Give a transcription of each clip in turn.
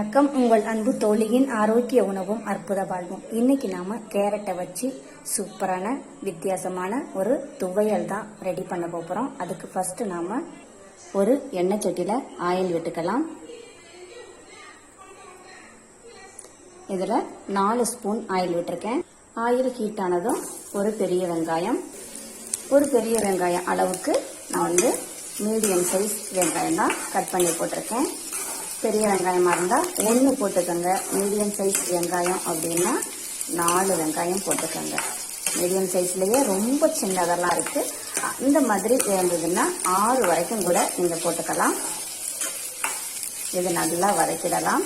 வணக்கம். உங்கள் அன்பு தோழியின் ஆரோக்கிய உணவும் அற்புத வாழ்வும். இன்னைக்கு நாம கேரட்டை வச்சு சூப்பரான வித்தியாசமான ஒரு துவையல் தான் ரெடி பண்ண போகிறோம் அதுக்கு ஃபர்ஸ்ட் நாம ஒரு எண்ணெய் சட்டியில ஆயில் விட்டுக்கலாம். இதில் நாலு ஸ்பூன் ஆயில் விட்டுருக்கேன். ஆயில் ஹீட் ஆனதும் ஒரு பெரிய வெங்காயம். ஒரு பெரிய வெங்காயம் அளவுக்கு நான் வந்து மீடியம் சைஸ் வெங்காயம் தான் கட் பண்ணி போட்டிருக்கேன். பெரிய வெங்காயமாக இருந்தால் ஒன்று போட்டுக்கோங்க. மீடியம் சைஸ் வெங்காயம் அப்படின்னா நாலு வெங்காயம் போட்டுக்கோங்க. மீடியம் சைஸ்லேயே ரொம்ப சின்னதெல்லாம் இருக்குது இந்த மாதிரி இருந்ததுன்னா ஆறு வரைக்கும் கூட நீங்கள் போட்டுக்கலாம். இது நல்லா வதக்கிடலாம்.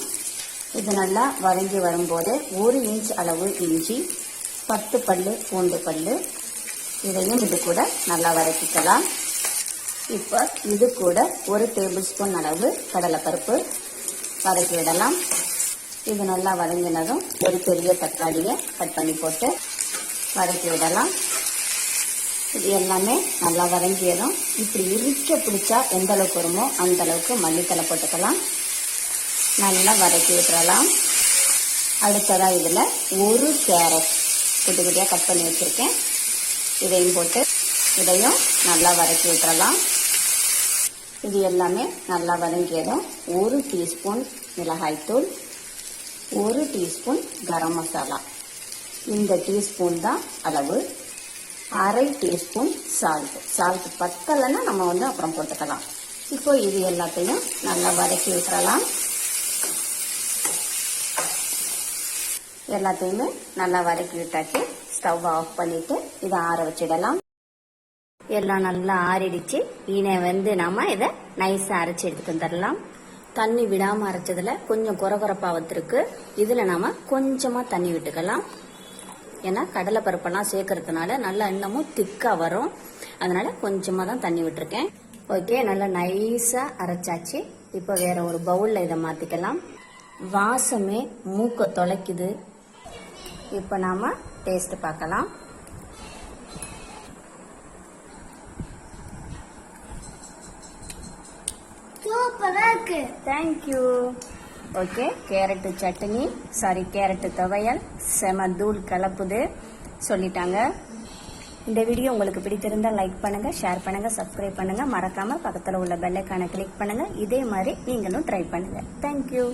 இது நல்லா வதங்கி வரும்போது ஒரு இன்ச் அளவு இஞ்சி பத்து பல் பூண்டு பல் இதையும் இது கூட நல்லா வதக்கிக்கலாம். இப்போ இது கூட ஒரு டேபிள் ஸ்பூன் அளவு கடலைப்பருப்பு வதக்கி விடலாம். இது நல்லா வதங்கினதும் ஒரு பெரிய தக்காளியை கட் பண்ணி போட்டு வதக்கி விடலாம். இது எல்லாமே நல்லா வதங்கியதும் இப்படி இருக்க பிடிச்சா எந்த அளவுக்கு வருமோ அந்த அளவுக்கு மல்லித்தலை போட்டுக்கலாம். நல்லா வதக்கி விட்டுறலாம். அடுத்ததாக இதில் ஒரு கேரட் குட்டி குட்டியாக கட் பண்ணி வச்சுருக்கேன். இதையும் போட்டு இதையும் நல்லா வதக்கி விட்டுறலாம். இது எல்லாமே நல்லா வதங்கியதும் ஒரு டீஸ்பூன் மிளகாய்த்தூள் ஒரு டீஸ்பூன் கரம் மசாலா. இந்த டீஸ்பூன் தான் அளவு. அரை டீஸ்பூன் சால்ட் சால்ட் பத்தலைன்னா நம்ம வந்து அப்புறம் போட்டுக்கலாம். இப்போ இது எல்லாத்தையும் நல்லா வதக்கி விட்டுறலாம். எல்லாத்தையுமே நல்லா வதக்கி விட்டாச்சு. ஸ்டவ் ஆஃப் பண்ணிவிட்டு இதை ஆற வச்சிடலாம். எல்லாம் நல்லா ஆறிடுச்சு. இனி வந்து நாம இதை நைஸா அரைச்சி எடுத்துட்டு வந்துடலாம். தண்ணி விடாம அரைச்சதுல கொஞ்சம் குறகுறப்பா வந்திருக்கு. இதுல நாம கொஞ்சமா தண்ணி விட்டுக்கலாம். ஏன்னா கடலை பருப்பெல்லாம் சேர்க்கறதுனால நல்லா இன்னமும் திக்கா வரும். அதனால கொஞ்சமா தான் தண்ணி விட்டுருக்கேன். ஓகே நல்லா நைஸா அரைச்சாச்சு. இப்போ வேற ஒரு பவுல்ல இதை மாத்திக்கலாம். வாசமே மூக்க தொலைக்குது. இப்போ நாம டேஸ்ட் பார்க்கலாம். சூப்பரா இருக்கு thank you okay carrot chutney sorry carrot துவையல் செம தூள் கலப்புது சொல்லிட்டாங்க. இந்த வீடியோ உங்களுக்கு பிடித்திருந்தால் லைக் பண்ணுங்க ஷேர் பண்ணுங்க சப்ஸ்கிரைப் பண்ணுங்க. மறக்காம பக்கத்தில் உள்ள பெல்லைக்கான கிளிக் பண்ணுங்க. இதே மாதிரி நீங்களும் ட்ரை பண்ணுங்க. தேங்க்யூ